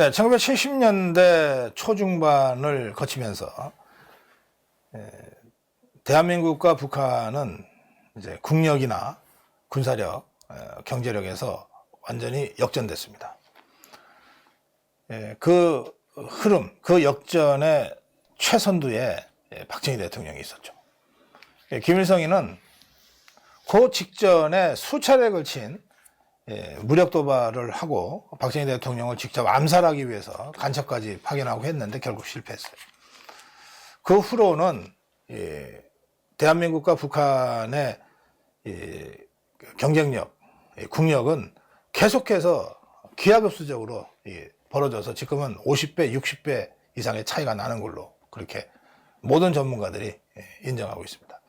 네, 1970년대 초중반을 거치면서 에, 대한민국과 북한은 이제 국력이나 군사력, 에, 경제력에서 완전히 역전됐습니다. 예, 그 흐름, 그 역전의 최선두에 예, 박정희 대통령이 있었죠. 예, 김일성이는 그 직전에 수차례 걸친 예, 무력 도발을 하고 박정희 대통령을 직접 암살하기 위해서 간첩까지 파견하고 했는데 결국 실패했어요. 그 후로는 예, 대한민국과 북한의 이 경쟁력, 이 국력은 계속해서 기하급수적으로 이 벌어져서 지금은 50배, 60배 이상의 차이가 나는 걸로 그렇게 모든 전문가들이 예, 인정하고 있습니다.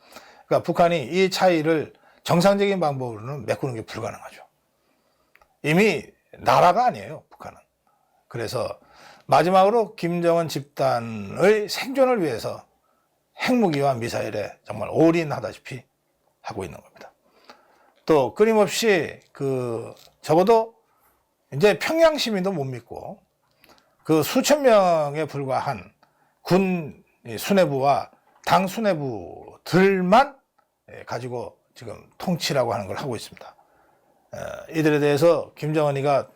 그러니까 북한이 이 차이를 정상적인 방법으로는 메꾸는 게 불가능하죠. 이미 나라가 아니에요, 북한은. 그래서 마지막으로 김정은 집단의 생존을 위해서 핵무기와 미사일에 정말 올인하다시피 하고 있는 겁니다. 또 끊임없이 그 적어도 이제 평양 시민도 못 믿고 그 수천 명에 불과한 군 수뇌부와 당 수뇌부들만 예, 가지고 지금 통치라고 하는 걸 하고 있습니다. 어, 이들에 대해서 김정은이가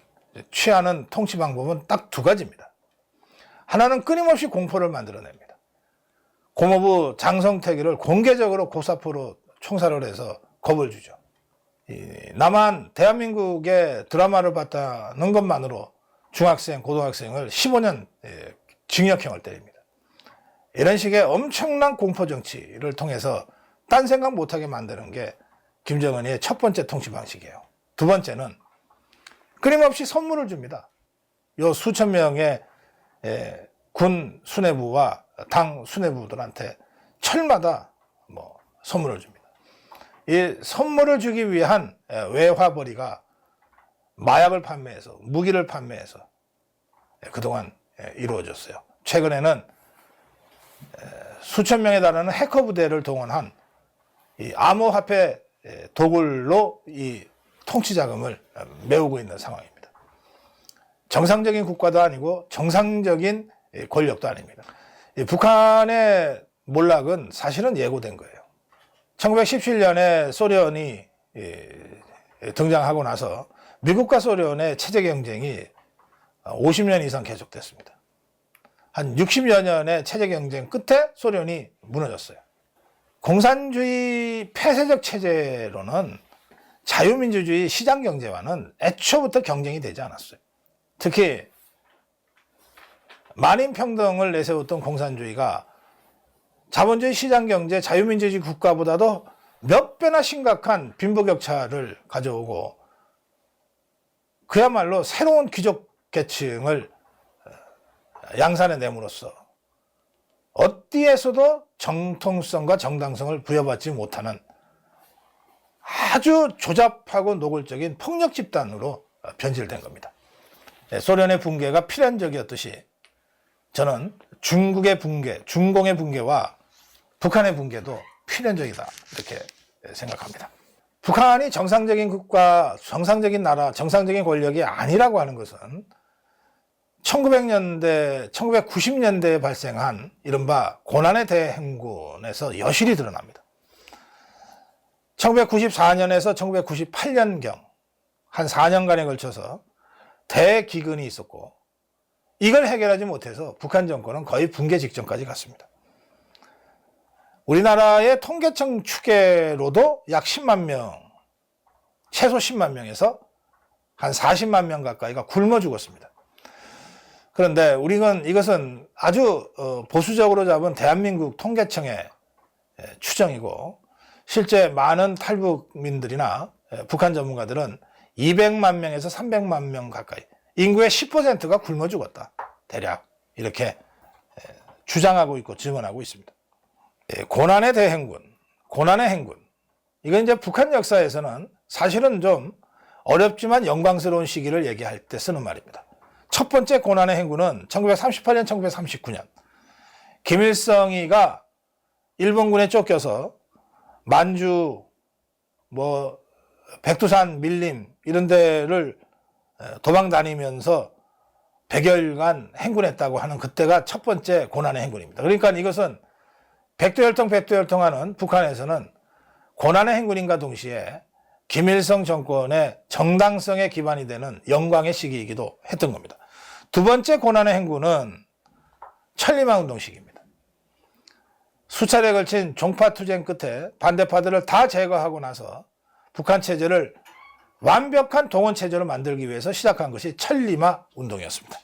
취하는 통치 방법은 딱 두 가지입니다. 하나는 끊임없이 공포를 만들어냅니다. 고모부 장성택이를 공개적으로 고사포로 총살을 해서 겁을 주죠. 이 남한 대한민국의 드라마를 봤다는 것만으로 중학생, 고등학생을 15년 예, 징역형을 때립니다. 이런 식의 엄청난 공포 정치를 통해서 딴 생각 못하게 만드는 게 김정은의 첫 번째 통치 방식이에요. 두 번째는 끊임없이 선물을 줍니다. 요 수천 명의 예, 군 수뇌부와 당 수뇌부들한테 철마다 뭐 선물을 줍니다. 이 선물을 주기 위한 예, 외화벌이가 마약을 판매해서 무기를 판매해서 예, 그동안 예, 이루어졌어요. 최근에는 예, 수천 명에 달하는 해커 부대를 동원한 이 암호화폐 예, 도굴로 이 통치 자금을 어, 메우고 있는 상황입니다. 정상적인 국가도 아니고 정상적인 예, 권력도 아닙니다. 이 북한의 몰락은 사실은 예고된 거예요. 1917년에 소련이 예, 등장하고 나서 미국과 소련의 체제 경쟁이 50년 이상 계속됐습니다. 한 60여 년의 체제 경쟁 끝에 소련이 무너졌어요. 공산주의 폐쇄적 체제로는 자유민주주의 시장 경제와는 애초부터 경쟁이 되지 않았어요. 특히 만인 평등을 내세웠던 공산주의가 자본주의 시장 경제, 자유민주주의 국가보다도 몇 배나 심각한 빈부격차를 가져오고 그야말로 새로운 귀족 계층을 양산에 내므로써 어디에서도 정통성과 정당성을 부여받지 못하는 아주 조잡하고 노골적인 폭력 집단으로 변질된 겁니다. 네, 소련의 붕괴가 필연적이었듯이 저는 중국의 붕괴, 중공의 붕괴와 북한의 붕괴도 필연적이다 이렇게 생각합니다. 북한이 정상적인 국가, 정상적인 나라, 정상적인 권력이 아니라고 하는 것은 1900년대, 1990년대에 발생한 이른바 고난의 대행군에서 여실히 드러납니다. 1994년에서 1998년경 한 4년간에 걸쳐서 대기근이 있었고 이걸 해결하지 못해서 북한 정권은 거의 붕괴 직전까지 갔습니다. 우리나라의 통계청 추계로도 약 10만 명, 최소 10만 명에서 한 40만 명 가까이가 굶어 죽었습니다. 그런데 우리는 이것은 아주 어, 보수적으로 잡은 대한민국 통계청의 추정이고 실제 많은 탈북민들이나 북한 전문가들은 200만 명에서 300만 명 가까이 인구의 10%가 굶어 죽었다. 대략 이렇게 주장하고 있고 증언하고 있습니다. 예, 고난의 대행군, 고난의 행군. 이건 이제 북한 역사에서는 사실은 좀 어렵지만 영광스러운 시기를 얘기할 때 쓰는 말입니다. 첫 번째 고난의 행군은 1938년, 1939년 김일성이가 일본군에 쫓겨서 만주, 뭐 백두산, 밀림 이런 데를 도망 다니면서 100여일간 행군했다고 하는 그때가 첫 번째 고난의 행군입니다. 그러니까 이것은 백두혈통 백두혈통하는 북한에서는 고난의 행군인과 동시에 김일성 정권의 정당성에 기반이 되는 영광의 시기이기도 했던 겁니다. 두 번째 고난의 행군은 천리마 운동 시기입니다. 수차례 걸친 종파 투쟁 끝에 반대파들을 다 제거하고 나서 북한 체제를 완벽한 동원 체제로 만들기 위해서 시작한 것이 천리마 운동이었습니다.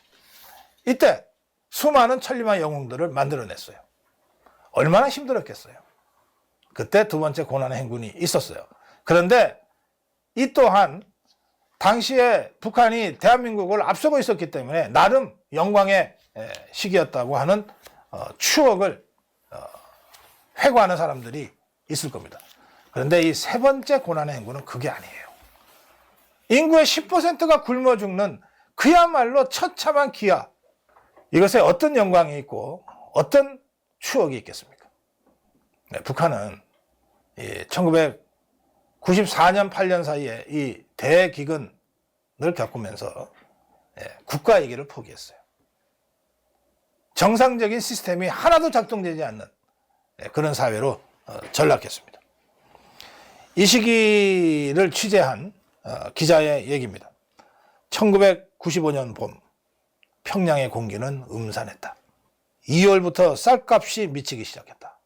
이때 수많은 천리마 영웅들을 만들어냈어요. 얼마나 힘들었겠어요. 그때 두 번째 고난의 행군이 있었어요. 그런데 이 또한 당시에 북한이 대한민국을 앞서고 있었기 때문에 나름 영광의 에, 시기였다고 하는 어, 추억을 어, 회고하는 사람들이 있을 겁니다. 그런데 이 세 번째 고난의 행군은 그게 아니에요. 인구의 10%가 굶어 죽는 그야말로 처참한 기아. 이것에 어떤 영광이 있고 어떤 추억이 있겠습니까? 네, 북한은 1994년, 8년 사이에 이 대기근을 겪으면서 예, 국가 얘기를 포기했어요. 정상적인 시스템이 하나도 작동되지 않는 예, 그런 사회로 어, 전락했습니다. 이 시기를 취재한 어, 기자의 얘기입니다. 1995년 봄 평양의 공기는 음산했다. 2월부터 쌀값이 미치기 시작했다.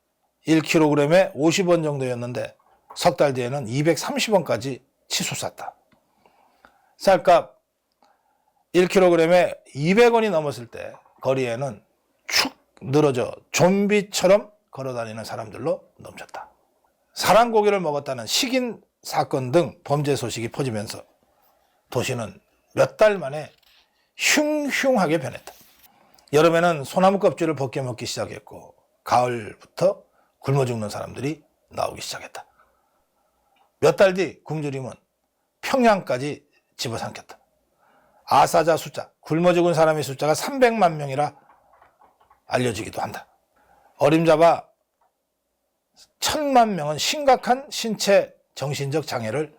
1kg에 50원 정도였는데 석 달 뒤에는 230원까지 치솟았다. 쌀값 1kg에 200원이 넘었을 때 거리에는 축 늘어져 좀비처럼 걸어다니는 사람들로 넘쳤다. 사람 고기를 먹었다는 식인 사건 등 범죄 소식이 퍼지면서 도시는 몇 달 만에 흉흉하게 변했다. 여름에는 소나무 껍질을 벗겨 먹기 시작했고 가을부터 굶어 죽는 사람들이 나오기 시작했다. 몇 달 뒤 굶주림은 평양까지 집어삼켰다. 아사자 숫자, 굶어 죽은 사람의 숫자가 300만 명이라 알려지기도 한다. 어림잡아 천만 명은 심각한 신체 정신적 장애를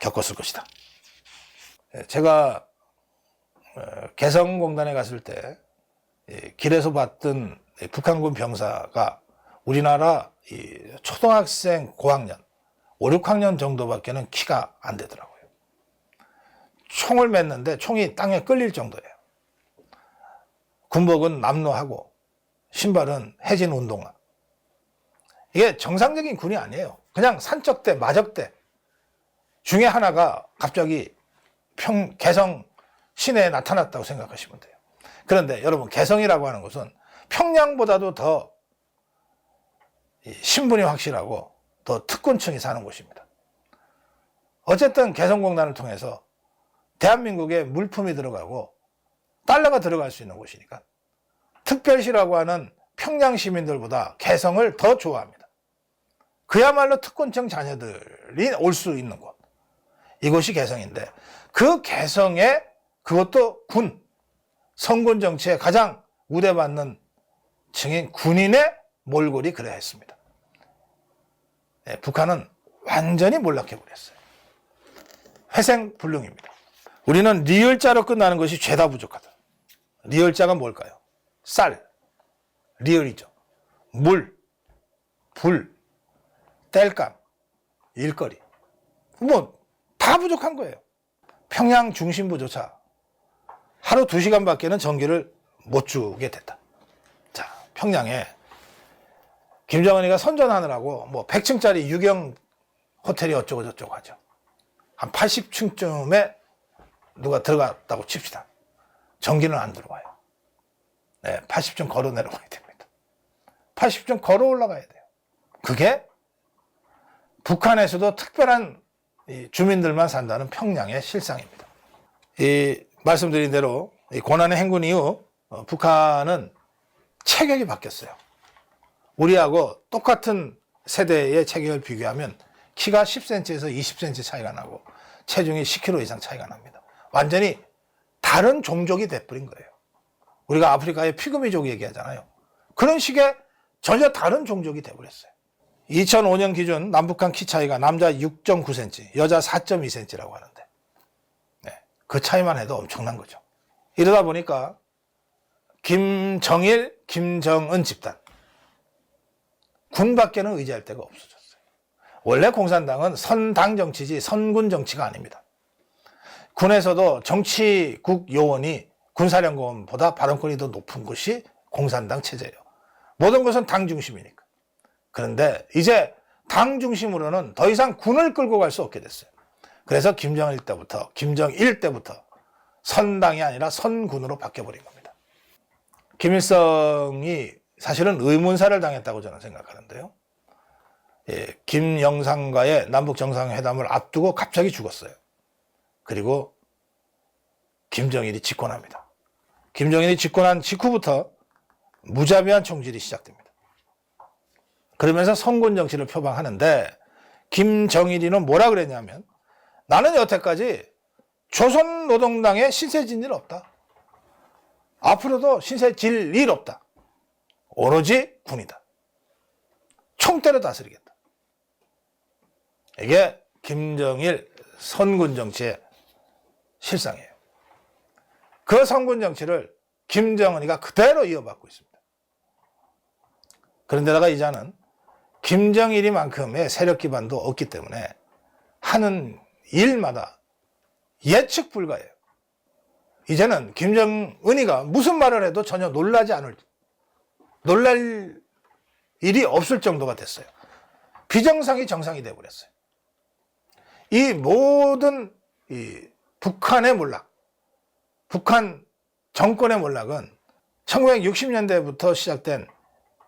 겪었을 것이다. 예, 제가 어, 개성공단에 갔을 때 길에서 봤던 북한군 병사가 우리나라 초등학생 고학년 5, 6학년 정도밖에는 키가 안 되더라고요. 총을 맸는데 총이 땅에 끌릴 정도예요. 군복은 남루하고 신발은 해진 운동화. 이게 정상적인 군이 아니에요. 그냥 산적대, 마적대 중에 하나가 갑자기 평, 개성 시내에 나타났다고 생각하시면 돼요. 그런데 여러분, 개성이라고 하는 것은 평양보다도 더 신분이 확실하고 더 특권층이 사는 곳입니다. 어쨌든 개성공단을 통해서 대한민국에 물품이 들어가고 달러가 들어갈 수 있는 곳이니까 특별시라고 하는 평양 시민들보다 개성을 더 좋아합니다. 그야말로 특권층 자녀들이 올 수 있는 곳. 이곳이 개성인데 그 개성에 그것도 군, 성군 정치에 가장 우대받는 층인 군인의 몰골이 그래야 했습니다. 네, 북한은 완전히 몰락해버렸어요. 회생불능입니다. 우리는 리을자로 끝나는 것이 죄다 부족하다. 리을자가 뭘까요? 쌀, 리을이죠. 물, 불, 땔감, 일거리. 뭐, 다 부족한 거예요. 평양 중심부조차 하루 두 시간밖에는 전기를 못 주게 됐다. 자, 평양에 김정은이가 선전하느라고 뭐 100층짜리 유경 호텔이 어쩌고 저쩌고 하죠. 한 80층쯤에 누가 들어갔다고 칩시다. 전기는 안 들어와요. 네, 80층 걸어 내려가야 됩니다. 80층 걸어 올라가야 돼요. 그게 북한에서도 특별한 주민들만 산다는 평양의 실상입니다. 이 말씀드린 대로 고난의 행군 이후 어, 북한은 체격이 바뀌었어요. 우리하고 똑같은 세대의 체격을 비교하면 키가 10cm에서 20cm 차이가 나고 체중이 10kg 이상 차이가 납니다. 완전히 다른 종족이 돼버린 거예요. 우리가 아프리카의 피그미족 얘기하잖아요. 그런 식의 전혀 다른 종족이 돼버렸어요. 2005년 기준 남북한 키 차이가 남자 6.9cm, 여자 4.2cm라고 하는데, 네, 그 차이만 해도 엄청난 거죠. 이러다 보니까 김정일, 김정은 집단 군 밖에는 의지할 데가 없어졌어요. 원래 공산당은 선당 정치지 선군 정치가 아닙니다. 군에서도 정치국 요원이 군사령관보다 발언권이 더 높은 곳이 공산당 체제예요. 모든 것은 당 중심이니까. 그런데 이제 당 중심으로는 더 이상 군을 끌고 갈 수 없게 됐어요. 그래서 김정일 때부터, 김정일 때부터 선당이 아니라 선군으로 바뀌어버린 겁니다. 김일성이 사실은 의문사를 당했다고 저는 생각하는데요. 예, 김영삼과의 남북 정상회담을 앞두고 갑자기 죽었어요. 그리고 김정일이 집권합니다. 김정일이 집권한 직후부터 무자비한 총질이 시작됩니다. 그러면서 성군 정치를 표방하는데 김정일이는 뭐라 그랬냐면 나는 여태까지 조선 노동당에 신세 진 일 없다. 앞으로도 신세 질 일 없다. 오로지 군이다. 총대로 다스리겠다. 이게 김정일 선군 정치의 실상이에요. 그 선군 정치를 김정은이가 그대로 이어받고 있습니다. 그런데다가 이자는 김정일이만큼의 세력 기반도 없기 때문에 하는 일마다 예측 불가해요. 이제는 김정은이가 무슨 말을 해도 전혀 놀라지 않을, 놀랄 일이 없을 정도가 됐어요. 비정상이 정상이 되어버렸어요. 이 모든 이 북한의 몰락, 북한 정권의 몰락은 1960년대부터 시작된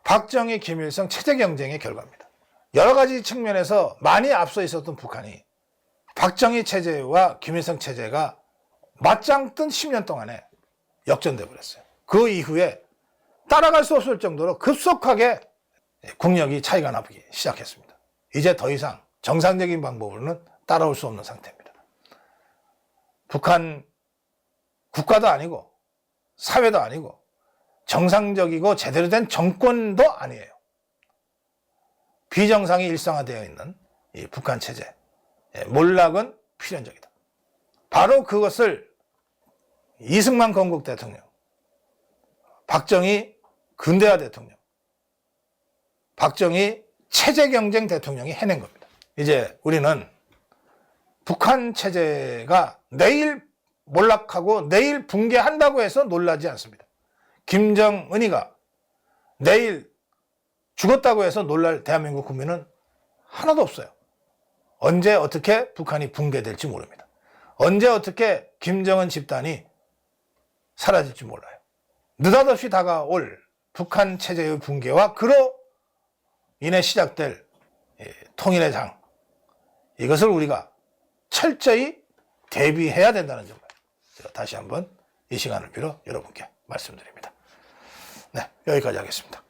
박정희, 김일성 체제 경쟁의 결과입니다. 여러 가지 측면에서 많이 앞서 있었던 북한이 박정희 체제와 김일성 체제가 맞짱 뜬 10년 동안에 역전돼 버렸어요. 그 이후에 따라갈 수 없을 정도로 급속하게 국력이 차이가 나기 시작했습니다. 이제 더 이상 정상적인 방법으로는 따라올 수 없는 상태입니다. 북한 국가도 아니고 사회도 아니고 정상적이고 제대로 된 정권도 아니에요. 비정상이 일상화되어 있는 이 북한 체제. 예, 몰락은 필연적이다. 바로 그것을 이승만 건국 대통령, 박정희 근대화 대통령, 박정희 체제 경쟁 대통령이 해낸 겁니다. 이제 우리는 북한 체제가 내일 몰락하고 내일 붕괴한다고 해서 놀라지 않습니다. 김정은이가 내일 죽었다고 해서 놀랄 대한민국 국민은 하나도 없어요. 언제 어떻게 북한이 붕괴될지 모릅니다. 언제 어떻게 김정은 집단이 사라질지 몰라요. 느닷없이 다가올 북한 체제의 붕괴와 그로 인해 시작될 통일의 장 이것을 우리가 철저히 대비해야 된다는 점을 제가 다시 한번 이 시간을 빌어 여러분께 말씀드립니다. 네, 여기까지 하겠습니다.